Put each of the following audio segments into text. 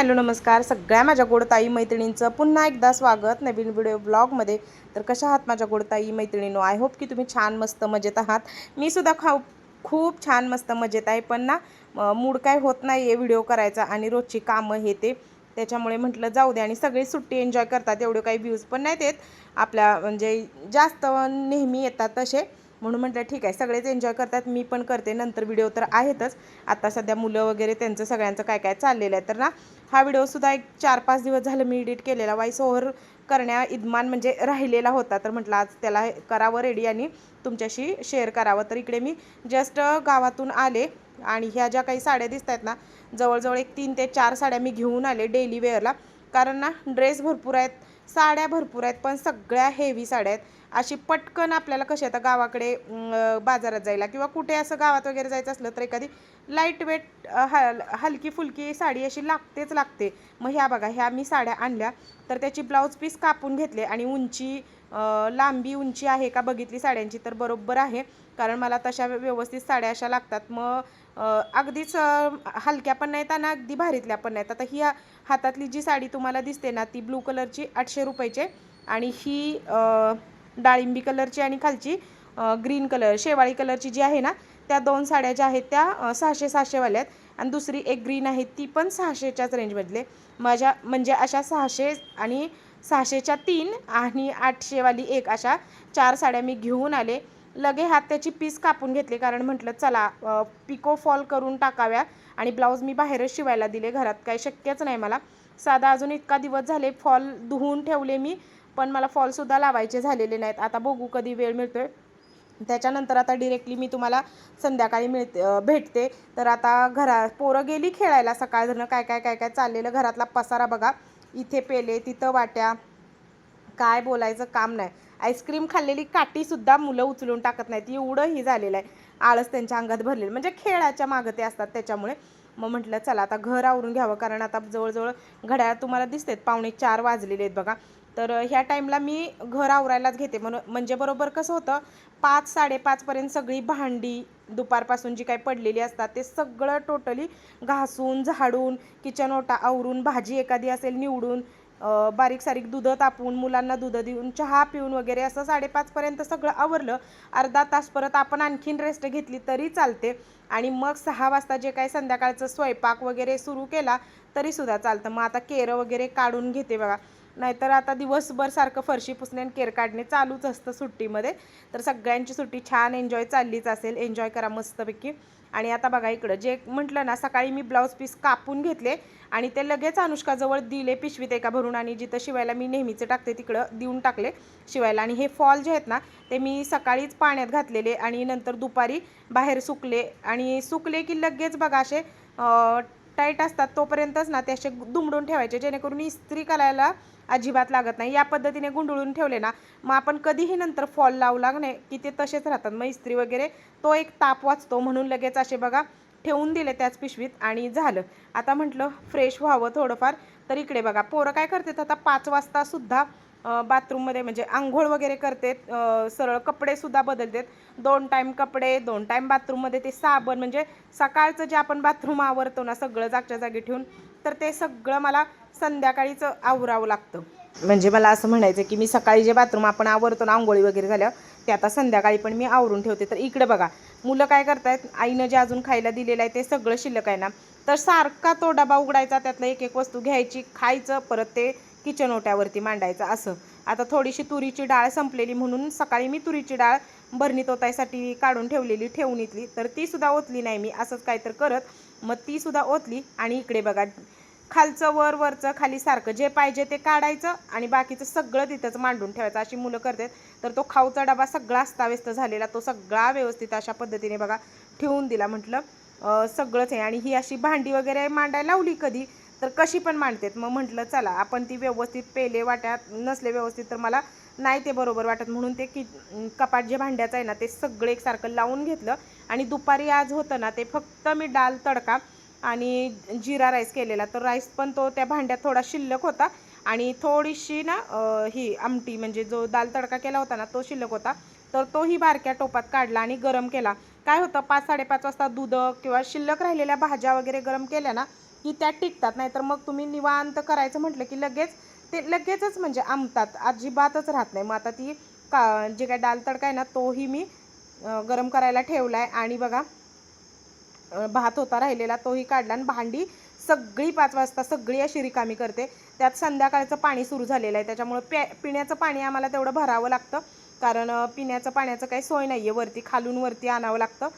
Hello नमस्कार. सगळ्या माझ्या गोडताई मैत्रिणींचं पुन्हा एकदा स्वागत नवीन व्हिडिओ ब्लॉगमध्ये. तर कशा आहात माझ्या गोडताई मैत्रिणीनो? आय होप की तुम्ही छान मस्त मजेत आहात. मी सुद्धा खा खूप छान मस्त मजेत आहे. पण ना मूड काय होत नाही आहे व्हिडिओ करायचा आणि रोजची कामं हे ते. त्याच्यामुळे म्हटलं जाऊ दे आणि सगळी सुट्टी एन्जॉय करतात एवढे काही व्ह्यूज पण नाहीत येत आपल्या म्हणजे जास्त नेहमी येतात तसे. म्हणून म्हटलं ठीक आहे सगळेच एन्जॉय करतात मी पण करते नंतर व्हिडिओ तर आहेतच. आता सध्या मुलं वगैरे त्यांचं सगळ्यांचं काय काय चाललेलं आहे तर ना हा व्हिडिओसुद्धा एक चार पाच दिवस झालं मी एडिट केलेला. वाईस ओव्हर करण्या इदमान म्हणजे राहिलेला होता. तर म्हटलं आज त्याला करावं रेडी आणि तुमच्याशी शेअर करावं. तर इकडे मी जस्ट गावातून आले आणि ह्या ज्या काही साड्या दिसत आहेत ना जवळजवळ एक तीन ते चार साड्या मी घेऊन आले डेली वेअरला कारण ना ड्रेस भरपूर आहेत साड्या भरपूर आहेत पण सगळ्या हेवी साड्या आहेत. अशी पटकन आपल्याला कशी आता गावाकडे बाजारात जायला किंवा कुठे असं गावात वगैरे जायचं असलं तर एखादी लाइट वेट हल हलकी फुलकी साडी अशी लागतेच लागते. मग ह्या बघा ह्या मी साड्या आणल्या तर त्याची ब्लाऊज पीस कापून घेतले आणि उंची लांबी उंची आहे का बघितली साड्यांची तर बरोबर आहे. कारण मला तशा व्यवस्थित साड्या अशा लागतात. मग अगदीच हलक्या पण नाहीत आणि अगदी भारीतल्या पण नाहीत. आता ही हातातली जी साडी तुम्हाला दिसते ना ती ब्लू कलरची आठशे रुपयाची आणि ही डाळिंबी कलरची आणि खालची ग्रीन कलर शेवाळी कलरची जी आहे ना त्या दोन साड्या ज्या आहेत त्या सहाशे सहाशेवाल्या आहेत. आणि दुसरी एक ग्रीन आहे ती पण सहाशेच्याच रेंजमधले माझ्या म्हणजे अशा सहाशे आणि सहाशेच्या तीन आणि आठशेवाली एक अशा चार साड्या मी घेऊन आले. लगे हात त्याची पीस कापून घेतले कारण म्हटलं चला पिको फॉल करून टाकाव्या आणि ब्लाऊज मी बाहेरच शिवायला दिले घरात काही शक्यच नाही मला. साधा अजून इतका दिवस झाले फॉल धुवून ठेवले मी पण मला फॉलसुद्धा लावायचे झालेले नाहीत. आता बघू कधी वेळ मिळतोय. त्याच्यानंतर आता डिरेक्टली मी तुम्हाला संध्याकाळी मिळते भेटते. तर आता घरा पोरं गेली खेळायला सकाळ धरणं काय काय काय काय चाललेलं? घरातला पसारा बघा. इथे पेले तिथं वाट्या. काय बोलायचं काम नाही. आईस्क्रीम खाल्लेली काठीसुद्धा मुलं उचलून टाकत नाहीत. एवढं ही झालेलं आहे. आळस त्यांच्या अंगात भरलेलं. म्हणजे खेळाच्या मागं ते असतात त्याच्यामुळे. मग म्हटलं चला आता घर आवरून घ्यावं. कारण आता जवळजवळ घड्याळ तुम्हाला दिसतेत. पावणे चार वाजलेले आहेत बघा. तर ह्या टाईमला मी घर आवरायलाच घेते. म्हणून म्हणजे बरोबर कसं होतं पाच साडेपाचपर्यंत सगळी भांडी दुपारपासून जी काही पडलेली असतात ते सगळं टोटली घासून झाडून किचन ओटा आवरून भाजी एखादी असेल निवडून बारीक सारीक दूध तापून मुलांना दूध देऊन चहा पिऊन वगैरे असं साडेपाचपर्यंत सगळं आवरलं अर्धा तास परत आपण आणखीन रेस्ट घेतली तरी चालते. आणि मग सहा वाजता जे काही संध्याकाळचं स्वयंपाक वगैरे सुरू केला तरीसुद्धा चालतं. मग आता केरं वगैरे काढून घेते बघा. नाहीतर आता दिवसभर सारखं फरशी पुसणे आणि केर काढणे चालूच असतं सुट्टीमध्ये. तर सगळ्यांची सुट्टी छान एन्जॉय चाललीच असेल. एन्जॉय करा मस्तपैकी. आणि आता बघा इकडं जे म्हटलं ना सकाळी मी ब्लाऊज पीस कापून घेतले आणि ते लगेच अनुष्काजवळ दिले पिशवीत एका भरून आणि जिथं शिवायला मी नेहमीचे टाकते तिकडं देऊन टाकले शिवायला. आणि हे फॉल जे आहेत ना ते मी सकाळीच पाण्यात घातलेले आणि नंतर दुपारी बाहेर सुकले. आणि सुकले की लगेच बघा असे टाईट असतात तोपर्यंतच ना ते असे दुमडून ठेवायचे जेणेकरून इस्त्री करायला अजिबात लागत नाही. या पद्धतीने गुंडळून ठेवले ना मग आपण कधीही नंतर फॉल लावला नाही की ते तसेच राहतात. मग इस्त्री वगैरे तो एक ताप वाचतो म्हणून लगेच असे बघा ठेवून दिले त्याच पिशवीत आणि झालं. आता म्हटलं फ्रेश व्हावं थोडंफार तर इकडे बघा पोरं काय करतात? आता पाच वाजतासुद्धा बाथरूममध्ये म्हणजे आंघोळ वगैरे करते सरळ कपडेसुद्धा बदलतात. दोन टाईम कपडे दोन टाईम बाथरूममध्ये ते साबण म्हणजे सकाळचं जे आपण बाथरूम आवरतो ना सगळं जागच्या जागी ठेवून तर ते सगळं मला संध्याकाळीच आवरावं लागतं. म्हणजे मला असं म्हणायचं की मी सकाळी जे बाथरूम आपण आवरतो ना आंघोळी वगैरे झाल्या ते आता संध्याकाळी पण मी आवरून ठेवते. तर इकडे बघा मुलं काय करतायत आईनं जे अजून खायला दिलेलं आहे ते सगळं शिल्लक आहे ना तर सारखा तो डबा उघडायचा त्यातलं एक एक वस्तू घ्यायची खायचं परत ते किचन ओट्यावरती मांडायचं असं. आता थोडीशी तुरीची डाळ संपलेली म्हणून सकाळी मी तुरीची डाळ भरणीत ओतायसाठी काढून ठेवलेली ठेवून इथली तर ती सुद्धा ओतली नाही मी असंच काय तर करत. मग ती सुद्धा ओतली आणि इकडे बघा खालचं वर वरचं खाली सारखं जे पाहिजे ते काढायचं आणि बाकीचं सगळं तिथंच मांडून ठेवायचं. अशी मुलं करतात. तर तो खाऊचा डबा सगळा अस्ताव्यस्त झालेला तो सगळा व्यवस्थित अशा पद्धतीने बघा ठेवून दिला म्हटलं सगळंच आहे. आणि ही अशी भांडी वगैरे मांडायला लावली कधी तर कशी पण मांडतात. मग म्हटलं चला आपण ती व्यवस्थित पेले वाट्यात नसले व्यवस्थित तर मला नाही ते बरोबर वाटत. म्हणून ते की कपाट जे भांड्याचं आहे ना ते सगळे एकसारखं लावून घेतलं. आणि दुपारी आज होतं ना ते फक्त मी डाल तडका आणि जिरा राईस केलेला. तर राईस पण तो त्या भांड्यात थोडा शिल्लक होता. आणि थोडीशी ना ही आमटी म्हणजे जो दाल तडका केला होता ना तो शिल्लक होता. तर तोही बारक्या टोपात काढला आणि गरम केला. काय होतं पाच साडेपाच वाजता दूध किंवा शिल्लक राहिलेल्या भाज्या वगैरे गरम केल्या ना की त्या टिकतात. नाहीतर मग तुम्ही निवांत करायचं म्हटलं की लगेच ते लगेचच म्हणजे आमतात. अजिबातच राहत नाही. मग आता ती का जे काय डाल तडका आहे ना तोही मी गरम करायला ठेवला आहे आणि बघा भात होता राहिलेला तोही काढला. आणि भांडी सगळी पाच वाजता सगळी अशी रिकामी करते. त्यात संध्याकाळचं पाणी सुरू झालेलं आहे. त्याच्यामुळं प्या पिण्याचं पाणी आम्हाला तेवढं भरावं लागतं. कारण पिण्याचं पाण्याचं काही सोय नाही आहे वरती खालून वरती आणावं लागतं.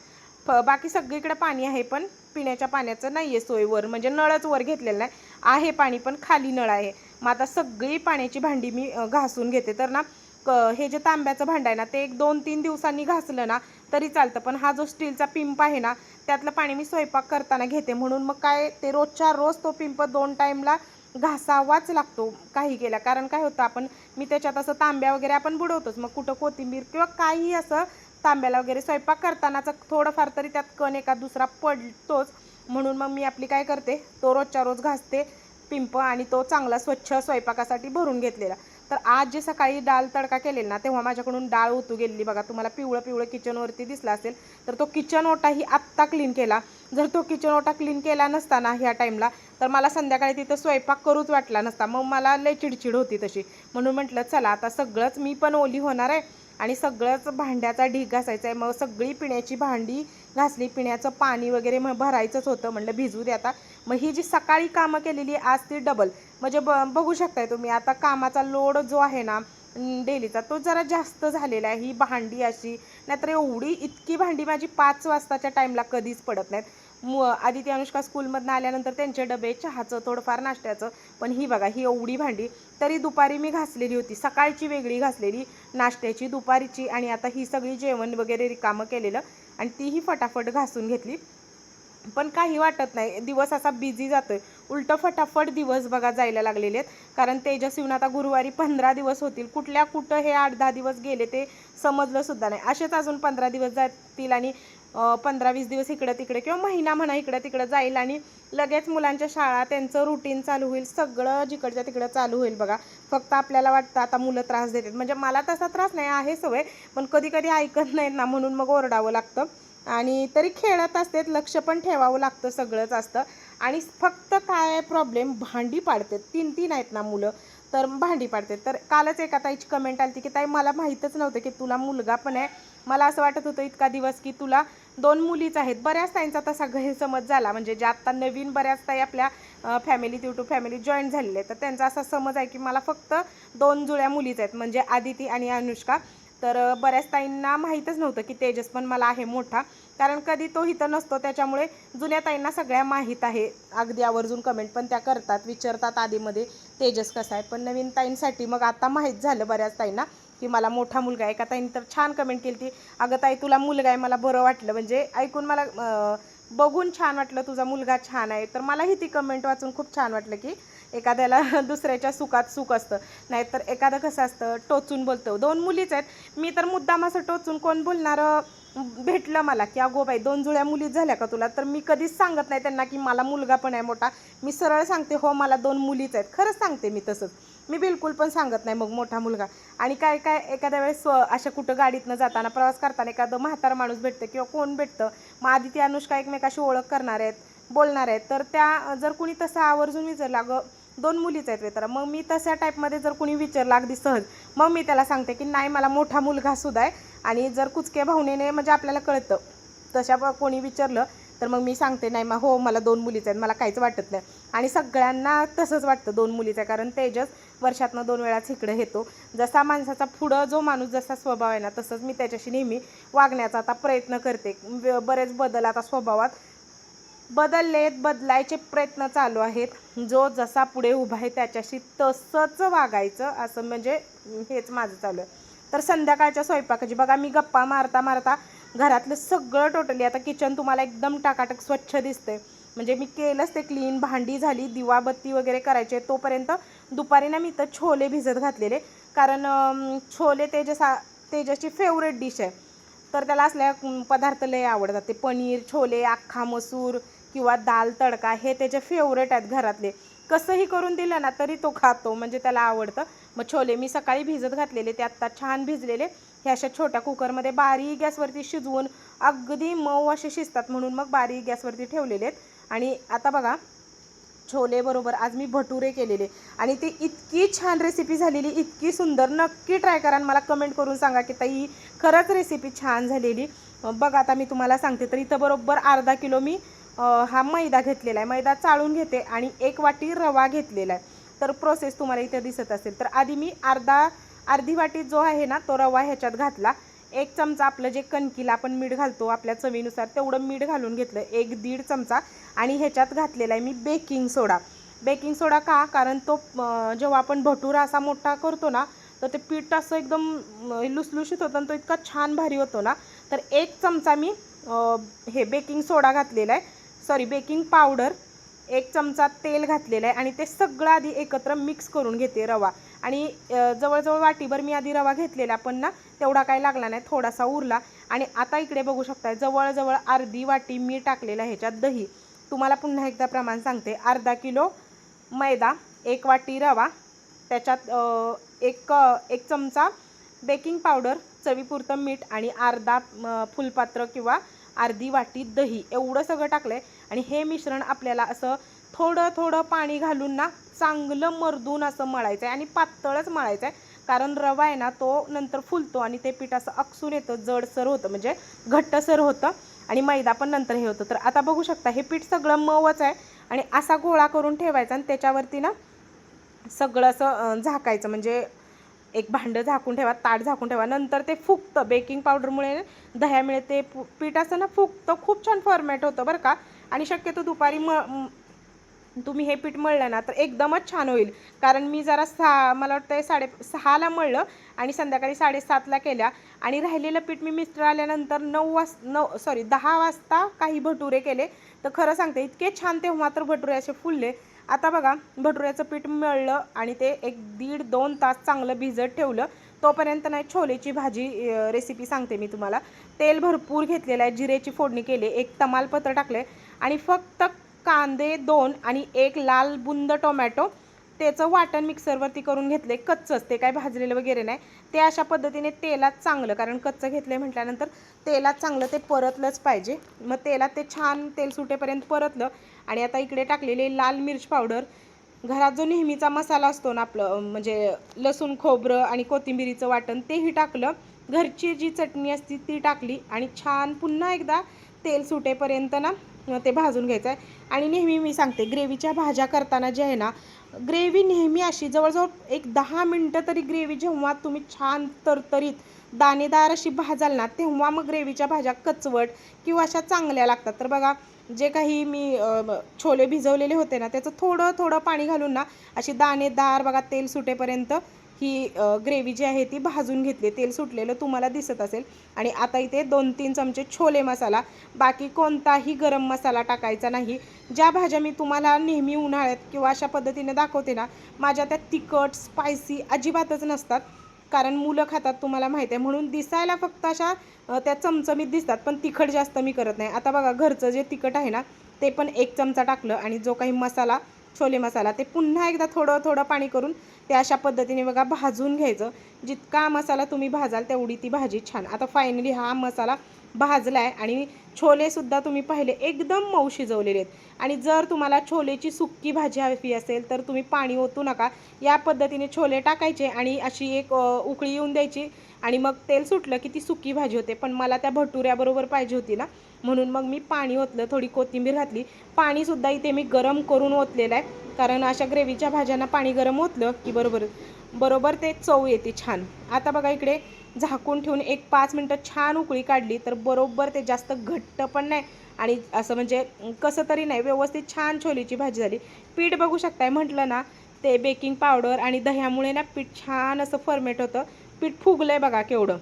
फ बाकी सगळीकडे पाणी आहे पण पिण्याच्या पाण्याचं नाही आहे सोय वर म्हणजे नळच वर घेतलेलं नाही. आहे पाणी पण खाली नळ आहे. मग आता सगळी पाण्याची भांडी मी घासून घेते. तर ना क हे जे तांब्याचं भांडं आहे ना ते एक दोन तीन दिवसांनी घासलं ना तरी चालतं. पण हा जो स्टीलचा पिंप आहे ना त्यातलं पाणी मी स्वयंपाक करताना घेते. म्हणून मग काय ते रोजच्या रोज तो पिंप दोन टाईमला घासावाच लागतो काही केला कारण काय होतं आपण मी त्याच्यात असं तांब्या वगैरे आपण बुडवतोच. मग कुठं कोथिंबीर किंवा काही असं तांब्याला वगैरे स्वयंपाक करतानाचा थोडंफार तरी त्यात कण एका दुसरा पडतोच. म्हणून मग मी आपली काय करते तो रोजच्या रोज घासते पिंप आणि तो चांगला स्वच्छ स्वयंपाकासाठी भरून घेतलेला. तर आज जे सकाळी डाळ तडका केलेला ना तेव्हा माझ्याकडून डाळ ओतू गेलेली. बघा तुम्हाला पिवळं पिवळं किचनवरती दिसला असेल तर तो किचन ओटाही आत्ता क्लीन केला. जर तो किचन ओटा क्लीन केला नसता ना ह्या टाईमला तर मला संध्याकाळी तिथं स्वयंपाक करूच वाटला नसता. मग मला लय चिडचिड होती तशी. म्हणून म्हटलं चला आता सगळंच मी पण ओली होणार आहे. आणि सगळंच भांड्याचा ढीग घासायचा आहे. मग सगळी पिण्याची भांडी घासली. पिण्याचं पाणी वगैरे मग भरायचंच होतं म्हणलं भिजू दे आता. मग ही जी सकाळी कामं केलेली आज ती डबल म्हणजे ब बघू शकताय तुम्ही आता कामाचा लोड जो आहे ना डेलीचा तो जरा जास्त झालेला आहे. ही भांडी अशी नाहीतर एवढी इतकी भांडी माझी पाच वाजताच्या टाईमला कधीच पडत नाहीत. मु आदिती अनुष्का स्कूलमधनं आल्यानंतर त्यांचे डबे चहाचं थोडंफार नाश्त्याचं. पण ही बघा ही एवढी भांडी तरी दुपारी मी घासलेली होती. सकाळची वेगळी घासलेली नाश्त्याची दुपारीची आणि आता ही सगळी जेवण वगैरे रिकामं केलेलं आणि तीही फटाफट घासून घेतली. पण काही वाटत नाही दिवस असा बिझी जातोय. उलटं फटाफट दिवस बघा जायला लागलेले आहेत. कारण तेजस्वीनं आता गुरुवारी पंधरा दिवस होतील. कुठल्या कुठं हे आठ दहा दिवस गेले ते समजलं सुद्धा नाही. असेच अजून पंधरा दिवस जातील आणि पंधरा वीस दिवस इकडं तिकडे किंवा महिना म्हणा इकडं तिकडं जाईल आणि लगेच मुलांच्या शाळा त्यांचं रुटीन चालू होईल. सगळं जिकडच्या तिकडं चालू होईल बघा. फक्त आपल्याला वाटतं आता मुलं त्रास देतात. म्हणजे मला तसा त्रास नाही आहे सवय पण कधी कधी ऐकत नाहीत ना म्हणून मग ओरडावं लागतं. आणि तरी खेळत असतात लक्ष पण ठेवावं लागतं सगळंच असतं. आणि फक्त काय प्रॉब्लेम भांडी पाडतात. तीन तीन आहेत ना मुलं तर भांडी पाडतात. तर कालच एका ताईची कमेंट आली की ताई मला माहीतच नव्हतं की तुला मुलगा पण आहे मला असं वाटत होतं इतका दिवस की तुला दोन मुलीच आहेत. बऱ्याच ताईंचा तसा गैरसमज झाला. म्हणजे जे आत्ता नवीन बऱ्याच ताई आपल्या फॅमिलीत युट्यूब फॅमिली जॉईन झालेले तर त्यांचा असा समज आहे की मला फक्त दोन जुळ्या मुलीच आहेत. म्हणजे आदिती आणि अनुष्का. तर बऱ्याच ताईंना माहीतच नव्हतं की तेजस पण मला आहे मोठा. कारण कधी तो इथं नसतो. त्याच्यामुळे जुन्या ताईंना सगळ्या माहीत आहे. अगदी आवर्जून कमेंट पण त्या करतात विचारतात आधीमध्ये तेजस कसा आहे. पण नवीन ताईंसाठी मग आता माहीत झालं बऱ्याच ताईंना. की मला मोठा मुलगा आहे एका ताईंनी तर छान कमेंट केली ती अगं ताई तुला मुलगा आहे मला बरं वाटलं. म्हणजे ऐकून मला बघून छान वाटलं तुझा मुलगा छान आहे. तर मलाही ती कमेंट वाचून खूप छान वाटलं की एखाद्याला दुसऱ्याच्या सुखात सुख असतं. नाहीतर एखादं कसं असतं टोचून बोलतो. दोन मुलीच आहेत. मी तर मुद्दाम असं टोचून कोण बोलणारं भेटलं मला की अगो बाई दोन जुळ्या मुलीच झाल्या का तुला? तर मी कधीच सांगत नाही त्यांना की मला मुलगा पण आहे मोठा. मी सरळ सांगते हो मला दोन मुलीच आहेत. खरंच सांगते मी तसंच. मी बिलकुल पण सांगत नाही मग मोठा मुलगा. आणि काय काय एखाद्या वेळेस स्व अशा कुठं गाडीतनं जाताना प्रवास करताना एखादं म्हातारा माणूस भेटतं किंवा कोण भेटतं मग आदिती अनुष्का एकमेकाशी ओळख करणार आहेत बोलणार आहेत. तर त्या जर कुणी तसं आवर्जून विचारलं अगं दोन मुलीच आहेत वेतरा मग मी तशा टाईपमध्ये जर कुणी विचारलं अगदी सहज मग मी त्याला सांगते की नाही मला मोठा मुलगा सुद्धा आहे आणि जर कुचक्या भावनेने म्हणजे आपल्याला कळतं तशा ब- कोणी विचारलं तर मग मी सांगते नाही मग हो मला दोन मुलीच आहेत मला काहीच वाटत नाही. आणि सगळ्यांना तसंच वाटतं दोन मुलीचं आहे कारण तेजस वर्षातनं दोन वेळाच इकडे येतो. जसा माणसाचा पुढं जो माणूस जसा स्वभाव आहे ना तसंच मी त्याच्याशी नेहमी वागण्याचा आता प्रयत्न करते. ब- बरेच बदल आता स्वभावात बदललेत बदलायचे प्रयत्न चालू आहेत. जो जसा पुढे उभा आहे त्याच्याशी तसंच वागायचं असं म्हणजे हेच माझं चालू आहे. तर संध्याकाळच्या स्वयंपाकाची बघा मी गप्पा मारता मारता घरातलं सगळं टोटली आता किचन तुम्हाला एकदम टाकाटक स्वच्छ दिसते म्हणजे मी केलंच ते क्लीन भांडी झाली दिवाबत्ती वगैरे करायचे तोपर्यंत दुपारी ना मी इथं छोले भिजत घातलेले. कारण छोले तेजसा तेजसची फेवरेट डिश आहे. तर त्याला असल्या पदार्थ लय आवडतात. ते पनीर छोले अख्खा मसूर किंवा दाल तडका हे त्याचे फेवरेट आहेत घरातले. कसंही करून दिलं ना तरी तो खातो. म्हणजे त्याला आवडतं. मग छोले मी सकाळी भिजत घातलेले ते आत्ता छान भिजलेले. हे अशा छोट्या कुकरमध्ये बारीक गॅसवरती शिजवून अगदी मऊ असे शिजतात म्हणून मग बारीक गॅसवरती ठेवलेले आहेत. आणि आता बघा छोले बरोबर आज मी भटुरे केलेले. आणि ती इतकी छान रेसिपी झालेली इतकी सुंदर नक्की ट्राय करा आणि मला कमेंट करून सांगा की ताई खरंच रेसिपी छान झालेली. बघा आता मी तुम्हाला सांगते तर इथं बरोबर अर्धा किलो मी हा मैदा घेतलेला आहे. मैदा चाळून घेते आणि एक वाटी रवा घेतलेला आहे. तर प्रोसेस तुम्हाला इथे दिसत असेल. तर आधी मी अर्धा अर्धी वाटी जो आहे ना तो रवा ह्याच्यात घातला. एक चमचा आपलं जे कणकीला आपण मीठ घालतो आपल्या चवीनुसार तेवढं मीठ घालून घेतलं. एक दीड चमचा. आणि ह्याच्यात घातलेला आहे मी बेकिंग सोडा. बेकिंग सोडा का? कारण तो जेव्हा आपण भटुरा असा मोठा करतो ना तर ते पीठ असं एकदम लुसलुशीत होतं आणि तो इतका छान भारी होतो ना. तर एक चमचा मी हे बेकिंग सोडा घातलेला आहे. Sorry baking powder. एक चमचा तेल घातलेलं आहे आणि ते सगळं आधी एकत्र मिक्स करून घेते रवा. आणि जवळजवळ वाटीभर मी आधी रवा घेतलेला पण ना तेवढा काही लागला नाही थोडासा उरला. आणि आता इकडे बघू शकताय जवळजवळ अर्धी वाटी मी टाकलेलं आहे ह्याच्यात दही. तुम्हाला पुन्हा एकदा प्रमाण सांगते अर्धा किलो मैदा एक वाटी रवा त्याच्यात एक एक चमचा बेकिंग पावडर चवीपुरतं मीठ आणि अर्धा फुलपात्र किंवा अर्धी वाटी दही. एवढं सगळं टाकलं आहे आणि हे मिश्रण आपल्याला असं थोडं थोडं पाणी घालून ना चांगलं मर्दून असं मळायचं आहे आणि पातळच मळायचं आहे कारण रवा आहे ना तो नंतर फुलतो आणि ते पीठ असं अक्सून येतं जडसर होतं म्हणजे घट्टसर होतं. आणि मैदा पण नंतर हे होतं. तर आता बघू शकता हे पीठ सगळं मवच आहे. आणि असा गोळा करून ठेवायचा आणि त्याच्यावरती ना सगळं असं झाकायचं. म्हणजे एक भांडं झाकून ठेवा ताट झाकून ठेवा. नंतर ते फुगतं. बेकिंग पावडरमुळे दह्यामुळे ते पीठ असं ना फुगतं. खूप छान फॉर्मॅट होतं बरं का. आणि शक्यतो दुपारी म तुम्ही हे पीठ मळलं ना तर एकदमच छान होईल. कारण मी जरा सहा मला वाटतं साडे सहाला मळलं आणि संध्याकाळी साडेसातला केल्या. आणि राहिलेलं पीठ मी मिस्टर आल्यानंतर नऊ वाज नऊ सॉरी दहा वाजता काही भटुरे केले. तर खरं सांगते इतके छान तेव्हा तर भटुरे असे फुलले. आता बघा भटुऱ्याचं पीठ मळलं आणि ते एक दीड दोन तास चांगलं भिजत ठेवलं. तोपर्यंत नाही छोलेची भाजी रेसिपी सांगते मी तुम्हाला. तेल भरपूर घेतलेलं आहे जिरेची फोडणी केली. एक तमालपत्र टाकले आणि फक्त कांदे दोन आणि एक लाल बुंद टोमॅटो त्याचं वाटण मिक्सरवरती करून घेतले कच्चंच. ते काय भाजलेलं वगैरे नाही. ते अशा पद्धतीने तेलात चांगलं कारण कच्चं घेतलं म्हटल्यानंतर तेलात चांगलं ते परतलंच पाहिजे. मग तेलात ते छान तेल सुटेपर्यंत परतलं आणि आता इकडे टाकलेले लाल मिर्च पावडर. घरात जो नेहमीचा मसाला असतो ना आपलं म्हणजे लसूण खोबरं आणि कोथिंबिरीचं वाटण तेही टाकलं. घरची जी चटणी असती ती टाकली आणि छान पुन्हा एकदा तेल सुटेपर्यंत ना ते भाजून घ्यायचं आहे आणि नेहमी मी सांगते ग्रेव्हीच्या भाज्या करताना जे आहे ना ग्रेव्ही नेहमी अशी जवळजवळ एक दहा मिनटं तरी ग्रेव्ही जेव्हा तुम्ही छान तरतरीत दाणेदार अशी भाजाल ना तेव्हा मग ग्रेव्हीच्या भाज्या कचवट किंवा अशा चांगल्या लागतात. तर बघा जे काही मी छोले भिजवलेले होते ना त्याचं थोडं थोडं पाणी घालून ना अशी दाणेदार बघा तेल सुटेपर्यंत ही ग्रेव्ही जी आहे ती भाजून घेतली. तेल सुटलेलं तुम्हाला दिसत असेल. आणि आता इथे दोन तीन चमचे छोले मसाला. बाकी कोणताही गरम मसाला टाकायचा नाही. ज्या भाज्या मी तुम्हाला नेहमी उन्हाळ्यात किंवा अशा पद्धतीने दाखवते ना माझ्या त्या तिखट स्पायसी अजिबातच नसतात. कारण मुलं खातात तुम्हाला माहिती आहे. म्हणून दिसायला फक्त अशा त्या चमचमीत दिसतात. पण तिखट जास्त मी करत नाही. आता बघा घरचं जे तिखट आहे ना ते पण एक चमचा टाकलं आणि जो काही मसाला छोले मसाला ते पुन्हा एकदा थोडं थोडं पाणी करून ते अशा पद्धतीने बघा भाजून घ्यायचं. जितका मसाला तुम्ही भाजाल तेवढी ती भाजी छान. आता फायनली हा मसाला भाजला आहे आणि छोलेसुद्धा तुम्ही पाहिले एकदम मऊ शिजवलेले आहेत. आणि जर तुम्हाला छोलेची सुक्की भाजी हवी असेल तर तुम्ही पाणी ओतू नका. या पद्धतीने छोले टाकायचे आणि अशी एक उकळी येऊन द्यायची. आणि मग तेल सुटलं की ती सुकी भाजी होते पण मला त्या भटुऱ्याबरोबर पाहिजे होती ना. म्हणून मग मी पाणी ओतलं थोडी कोथिंबीर घातली. पाणीसुद्धा इथे मी गरम करून ओतलेलं आहे कारण अशा ग्रेव्हीच्या भाज्यांना पाणी गरम ओतलं की बरोबर बरोबर ते चव येते छान. आता बघा इकडे झाकून ठेवून एक पाच मिनटं छान उकळी काढली तर बरोबर ते जास्त घट्ट पण नाही. आणि असं म्हणजे कसं तरी नाही व्यवस्थित छान छोलीची भाजी झाली. पीठ बघू शकताय म्हटलं ना ते बेकिंग पावडर आणि दह्यामुळे ना पीठ छान असं फर्मेट होतं. पीठ फुगलंय बघा केवढं.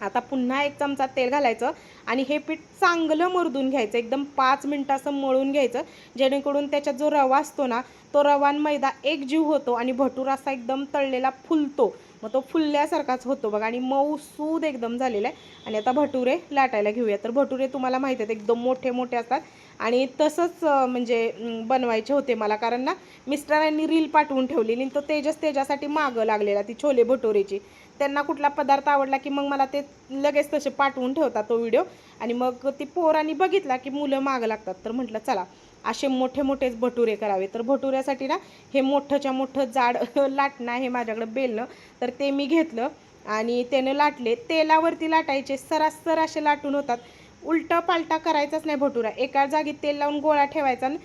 आता पुन्हा एक चमचा तेल घालायचं आणि हे पीठ चांगलं मुरदून घ्यायचं एकदम पाच मिनटं असं मळून घ्यायचं. जेणेकरून त्याच्यात जो रवा असतो ना तो रवा मैदा एक जीव होतो आणि भटूर असा एकदम तळलेला फुलतो. मग तो फुलल्यासारखाच होतो बघा आणि मऊ सूद एकदम झालेला आहे. आणि आता भटुरे लाटायला घेऊया. तर भटुरे तुम्हाला माहीत आहेत एकदम मोठे मोठे असतात. आणि तसंच म्हणजे बनवायचे होते मला. कारण ना मिस्टरांनी रील पाठवून ठेवलेली आणि तो तेजस तेजासाठी मागं लागलेला ती छोले भटुरेची. त्यांना कुठला पदार्थ आवडला की मग मला ते लगेच तसे पाठवून ठेवतात तो व्हिडिओ. आणि मग ती पोरांनी बघितला की मुलं मागं लागतात. तर म्हटलं चला असे मोठे मोठेच भटुरे करावे. तर भटुऱ्यासाठी ना हे मोठंच्या मोठं जाड लाटणं आहे माझ्याकडं बेलणं. तर ते मी घेतलं आणि त्यानं लाटले. तेलावरती लाटायचे. सरासर असे लाटून होतात. उलटा पालटा करायचाच नाही भटुरा. एका जागी तेल लावून गोळा ठेवायचा आणि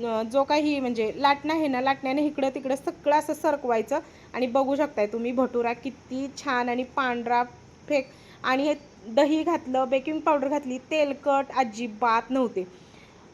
जो काही म्हणजे लाटणं आहे ना लाटण्याने इकडं तिकडं सगळं असं सरकवायचं. आणि बघू शकताय तुम्ही भटुरा किती छान आणि पांढरा फेक आणि हे दही घातलं बेकिंग पावडर घातली तेलकट अजिबात नव्हते.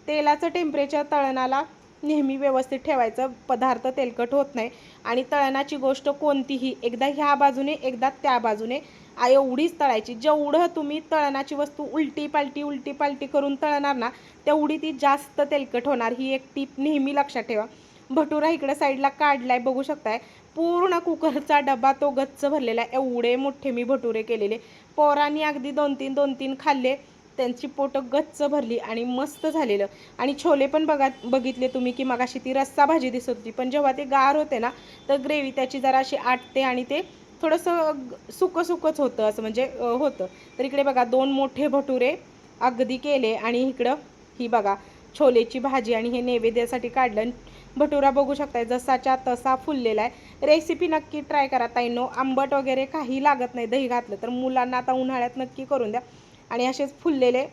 तेलाचं टेम्परेचर तळणाला नेहमी व्यवस्थित ठेवायचं पदार्थ तेलकट होत नाही. आणि तळणाची गोष्ट कोणतीही एकदा ह्या बाजूने एकदा त्या बाजूने. एवढीच तळायची. जेवढं तुम्ही तळणाची वस्तू उलटी पालटी उलटी पालटी करून तळणार ना तेवढी ती जास्त तेलकट होणार. ही एक टीप नेहमी लक्षात ठेवा. भटुरा इकडं साईडला काढलाय बघू शकताय. पूर्ण कुकरचा डबा तो गच्च भरलेला आहे. एवढे मोठे मी भटुरे केलेले. पोरांनी अगदी दोन तीन दोन तीन खाल्ले. त्यांची पोटं गच्च भरली आणि मस्त झालेलं. आणि छोले पण बघा बघितले तुम्ही की मगाशी ती रस्सा भाजी दिसत होती. पण जेव्हा ते गार होते ना तर ग्रेव्ही त्याची जरा अशी आटते आणि ते थोडंसं सुकं सुकंच होतं असं म्हणजे होतं. तर इकडे बघा दोन मोठे भटुरे अगदी केले आणि इकडं ही बघा छोलेची भाजी आणि हे नैवेद्यासाठी काढलं. भटुरा बघू शकताय जसाच्या तसा फुललेला आहे. रेसिपी नक्की ट्राय करा ताईनो. आंबट वगैरे काही लागत नाही दही घातलं तर. मुलांना आता उन्हाळ्यात नक्की करून द्या. आणि असेच फुललेले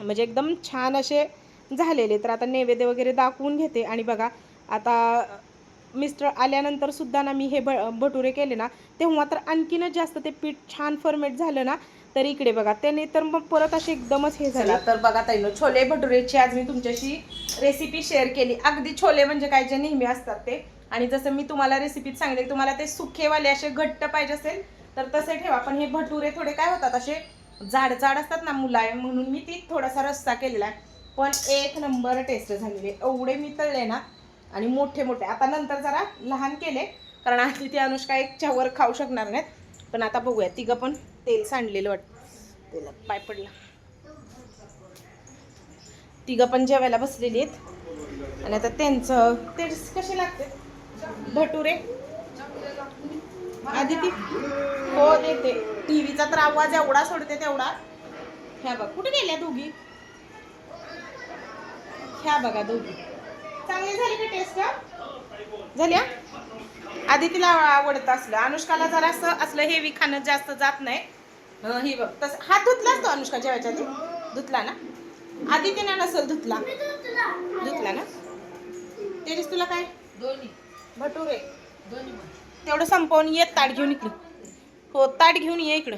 म्हणजे एकदम छान असे झालेले. तर आता नैवेद्य वगैरे दाखवून घेते. आणि बघा आता मिस्टर आल्यानंतर सुद्धा ना मी हे भ भटुरे केले ना तेव्हा तर आणखीनच जास्त ते पीठ छान फॉर्मेट झालं ना तर इकडे बघा त्याने तर मग परत असे एकदमच हे झालं. तर बघा ताईनो छोले भटुरेची आज मी तुमच्याशी रेसिपी शेअर केली. अगदी छोले म्हणजे काय जे नेहमी असतात ते. आणि जसं मी तुम्हाला रेसिपीत सांगितले तुम्हाला ते सुखेवाले असे घट्ट पाहिजे असेल तर तसे ठेवा. पण हे भटुरे थोडे काय होतात असे जाड जाड असतात ना मुलायम म्हणून मी ती थोडासा रस्सा केलेला आहे. पण एक नंबर टेस्ट झालेली एवढे मी तळले ना आणि मोठे मोठे. आता नंतर जरा लहान केले कारण आधी ती अनुष्का एकच्या वर खाऊ शकणार नाहीत. पण आता बघूया तिघं पण तेल सांडलेलं वाटतं. तेलात पाय पडला. तिघं पण जेवायला बसलेली आहेत. आणि आता त्यांचं ते कसे लागते? भटुरे? आधी ती हो देते. टीव्हीचा तर आवाज एवढा सोडते तेवढा. ह्या बघ कुठे गेल्या दोघी? ह्या बघा दोघी. चांगली झाली का टेस्ट झाल्या आधी तिला आवडतं असलं. अनुष्काला जरा असं असलं हेवी खाणं जास्त जात नाही. हं, ही बघ तसं हात धुतला असतो अनुष्का जेवायच्या आधी? धुतला ना? आधी तिने नसल धुतला? धुतला. ना? तेरीस तुला काय? दोन्ही. भटुरे. दोन्ही तेवढं संपवून ये ताट घेऊन इकडं. हो ताट घेऊन ये इकडं.